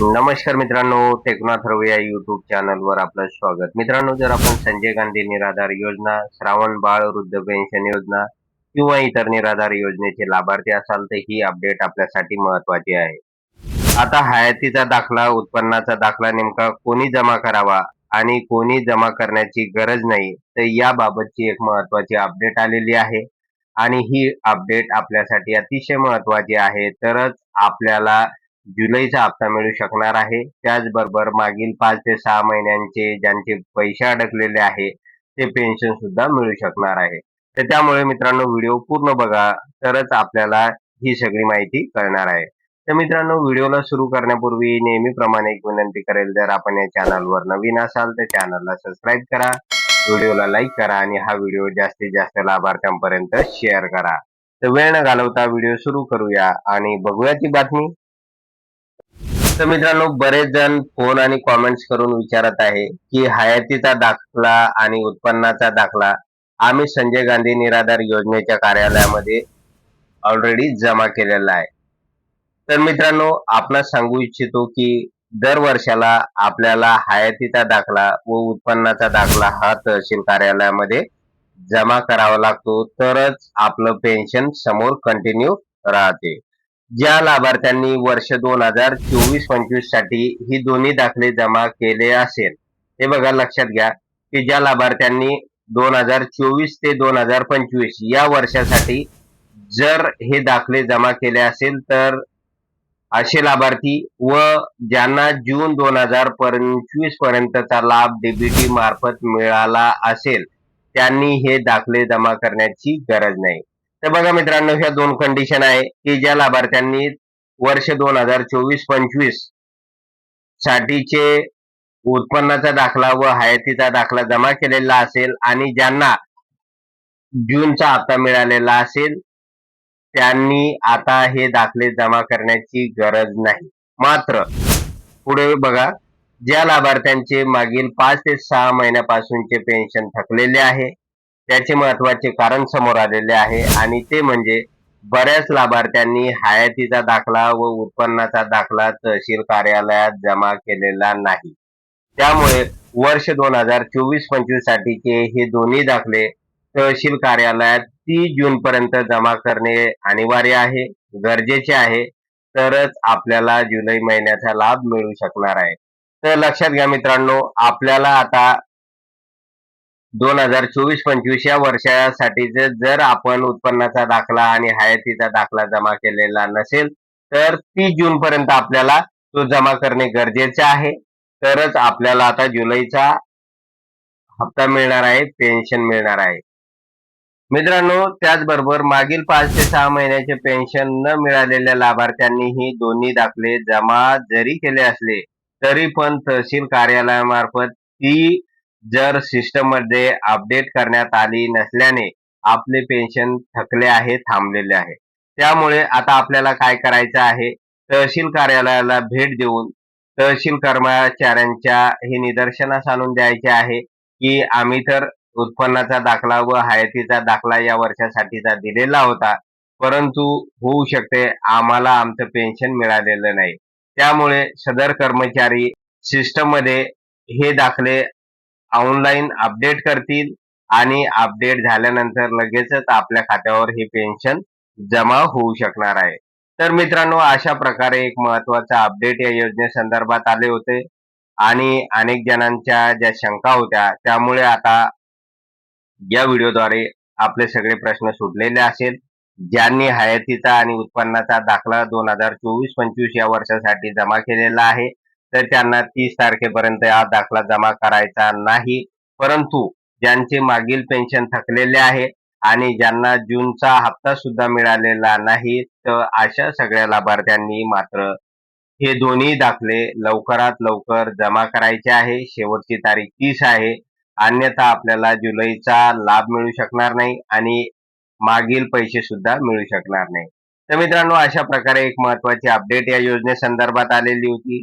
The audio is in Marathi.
नमस्कार मित्रांनो टेक्नॉथर्व या युट्यूब चॅनलवर आपलं स्वागत. मित्रांनो जर आपण संजय गांधी निराधार योजना श्रावण बाळ वृद्ध पेन्शन योजना किंवा इतर निराधार योजनेचे लाभार्थी असाल तर ही अपडेट आपल्यासाठी महत्वाची आहे. आता हयातीचा दाखला उत्पन्नाचा दाखला नेमका कोणी जमा करावा आणि कोणी जमा करण्याची गरज नाही तर याबाबतची एक महत्वाची अपडेट आलेली आहे. आणि ही अपडेट आपल्यासाठी अतिशय महत्वाची आहे. तरच आपल्याला जुलैचा हप्ता मिळू शकणार आहे. त्याचबरोबर मागील पाच ते सहा महिन्यांचे ज्यांचे पैसे अडकलेले आहे ते पेन्शन सुद्धा मिळू शकणार आहे. तर त्यामुळे मित्रांनो व्हिडिओ पूर्ण बघा. तरच आपल्याला ही सगळी माहिती कळणार आहे. तर मित्रांनो व्हिडिओला सुरू करण्यापूर्वी नेहमीप्रमाणे एक विनंती करेल. जर आपण या चॅनलवर नवीन असाल तर चॅनलला सबस्क्राईब करा. व्हिडिओला लाईक करा आणि हा व्हिडिओ जास्तीत जास्त लाभार्थ्यांपर्यंत शेअर करा. तर वेळ न घालवता व्हिडिओ सुरू करूया आणि बघूया ती बातमी. तर मित्रांनो बरेच जण फोन आणि कॉमेंट्स करून विचारत आहे की हयातीचा दाखला आणि उत्पन्नाचा दाखला आम्ही संजय गांधी निराधार योजनेच्या कार्यालयामध्ये ऑलरेडी जमा केलेला आहे. तर मित्रांनो आपण सांगू इच्छितो की दर वर्षाला आपल्याला हयातीचा दाखला व उत्पन्नाचा दाखला हा तहसील कार्यालयामध्ये जमा करावा लागतो. तरच आपलं पेन्शन समोर कंटिन्यू राहते. ज्या लाभार्थ्यांनी वर्ष दोन हजार चोवीस पंचवीससाठी ही दोन्ही दाखले जमा केले असेल हे बघा लक्षात घ्या की ज्या लाभार्थ्यांनी दोन हजार चोवीस ते दोन हजार पंचवीस या वर्षासाठी जर हे दाखले जमा केले असेल तर असे लाभार्थी व ज्यांना जून दोन हजार पंचवीस पर्यंतचा लाभ डीबीटी मार्फत मिळाला असेल त्यांनी हे दाखले जमा करण्याची गरज नाही. तर बघा मित्रांनो ह्या दोन कंडिशन आहे की ज्या लाभार्थ्यांनी वर्ष दोन हजार चोवीस पंचवीस साठीचे उत्पन्नाचा दाखला व हयातीचा दाखला जमा केलेला असेल आणि ज्यांना जूनचा हप्ता मिळालेला असेल त्यांनी आता हे दाखले जमा करण्याची गरज नाही. मात्र पुढे बघा ज्या लाभार्थ्यांचे मागील पाच ते सहा महिन्यापासूनचे पेन्शन थकलेले आहे त्याचे महत्त्वाचे कारण समोर आलेले आहे. आणि ते म्हणजे बऱ्याच लाभार्थ्यांनी हयातीचा दाखला व उत्पन्नाचा दाखला तहसील कार्यालयात जमा केलेला नाही. त्यामुळे वर्ष दोन हजार चोवीस पंचवीस साठीचे हे दोन्ही दाखले तहसील कार्यालयात तीस जून पर्यंत जमा करणे अनिवार्य आहे गरजेचे आहे. तरच आपल्याला जुलै महिन्याचा लाभ मिळू शकणार आहे. तर लक्षात घ्या मित्रांनो आपल्याला आता दोन हजार चोवीस पंचवीस या वर्षासाठीच जर आपण उत्पन्नाचा दाखला आणि हयातीचा दाखला जमा केलेला नसेल तर तीस जून पर्यंत आपल्याला तो जमा करणे गरजेचे आहे. तरच आपल्याला आता जुलैचा हप्ता मिळणार आहे पेन्शन मिळणार आहे. मित्रांनो त्याचबरोबर मागील पाच ते सहा महिन्याचे पेन्शन न मिळालेल्या लाभार्थ्यांनीही दोन्ही दाखले जमा जरी केले असले तरी पण तहसील कार्यालयामार्फत ती जर सिस्टममध्ये अपडेट करण्यात आली नसल्याने आपले पेन्शन थकले आहे थांबलेले आहे. त्यामुळे आता आपल्याला काय करायचं आहे? तहसील कार्यालयाला भेट देऊन तहसील कर्मचाऱ्यांच्या हे निदर्शनास आणून द्यायचे आहे की आम्ही तर उत्पन्नाचा दाखला व हयातीचा दाखला या वर्षासाठीचा दिलेला होता परंतु होऊ शकते आम्हाला आमचं पेन्शन मिळालेलं नाही. त्यामुळे सदर कर्मचारी सिस्टममध्ये हे दाखले ऑनलाईन अपडेट करतील आणि अपडेट झाल्यानंतर लगेचच आपल्या खात्यावर हे पेन्शन जमा होऊ शकणार आहे. तर मित्रांनो अशा प्रकारे एक महत्त्वाचा अपडेट या योजनेसंदर्भात आले होते आणि अनेक जणांच्या ज्या शंका होत्या त्यामुळे आता या व्हिडिओद्वारे आपले सगळे प्रश्न सुटलेले असेल. ज्यांनी हयातीचा आणि उत्पन्नाचा दाखला दोन हजार चोवीस पंचवीस या वर्षासाठी जमा केलेला आहे तर त्यांना तीस तारखेपर्यंत हा दाखला जमा करायचा नाही. परंतु ज्यांचे मागील पेन्शन थकलेले आहे आणि ज्यांना जूनचा हप्ता सुद्धा मिळालेला नाही तर अशा सगळ्या लाभार्थ्यांनी मात्र हे दोन्ही दाखले लवकरात लवकर जमा करायचे आहे. शेवटची तारीख तीस आहे. अन्यथा आपल्याला जुलैचा लाभ मिळू शकणार नाही आणि मागील पैसे सुद्धा मिळू शकणार नाही. तर मित्रांनो अशा प्रकारे एक महत्वाची अपडेट या योजनेसंदर्भात आलेली होती.